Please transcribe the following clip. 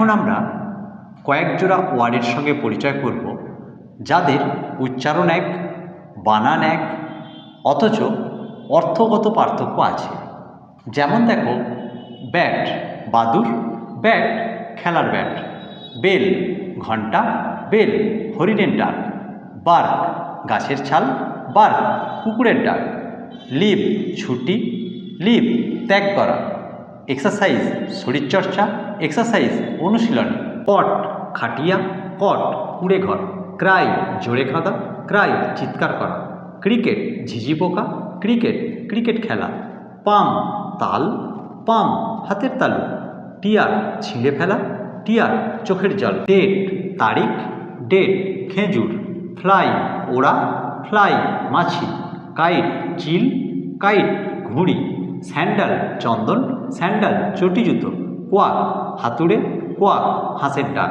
এখন আমরা কয়েক জোড়া ওয়ার্ডের সঙ্গে পরিচয় করব, যাদের উচ্চারণ এক, বানান এক, অথচ অর্থগত পার্থক্য আছে। যেমন দেখো, ব্যাট, বাদুর, ব্যাট, খেলার ব্যাট, বেল, ঘণ্টা, বেল, হরিণের ডাক, বার্ক, গাছের ছাল, বার্ক, কুকুরের ডাক লিভ ছুটি লিভ ত্যাগ করা। এক্সারসাইজ, শরীরচর্চা, এক্সারসাইজ, অনুশীলন। পট, খাটিয়া, কট, কুড়ে ঘর। ক্রাই, জোরে খাঁদা। ক্রাই, চিৎকার করা। ক্রিকেট, ঝিঝি পোকা। ক্রিকেট ক্রিকেট খেলা। পাম, তাল। পাম, হাতের তালু। টিয়ার, ছিঁড়ে ফেলা। টিয়ার, চোখের জল। ডেট, তারিখ। ডেট, খেজুর। ফ্লাই, ওড়া। ফ্লাই, মাছি। কাইট, চিল। কাইট, ঘুড়ি। স্যান্ডাল চন্দন স্যান্ডাল চটি জুতো কোয়াক হাতুড়ে কোয়াক হাঁসের ডাক।